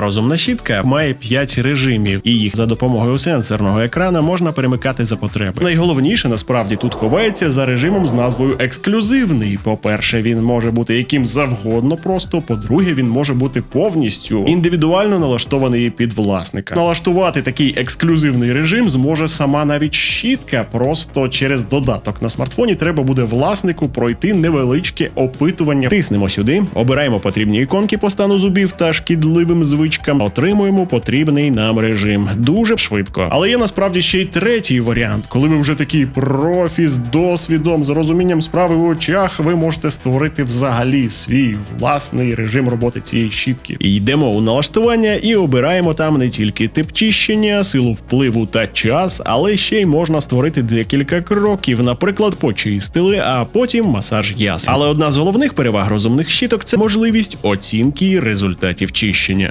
Розумна щітка має 5 режимів, і їх за допомогою сенсорного екрана можна перемикати за потреби. Найголовніше насправді тут ховається за режимом з назвою ексклюзивний. По-перше, він може бути яким завгодно, просто по-друге, він може бути повністю індивідуально налаштований під власника. Налаштувати такий ексклюзивний режим зможе сама навіть щітка. Просто через додаток на смартфоні треба буде власнику пройти невеличке опитування. Тиснемо сюди, обираємо потрібні іконки по стану зубів та шкідливим звичкам. Отримуємо потрібний нам режим. Дуже швидко. Але є насправді ще й третій варіант, коли ви вже такий профі з досвідом, з розумінням справи в очах, ви можете створити взагалі свій власний режим роботи цієї щітки. Йдемо у налаштування і обираємо там не тільки тип чищення, силу впливу та час, але ще й можна створити декілька кроків. Наприклад, почистили, а потім масаж ясен. Але одна з головних переваг розумних щіток це можливість оцінки результатів чищення.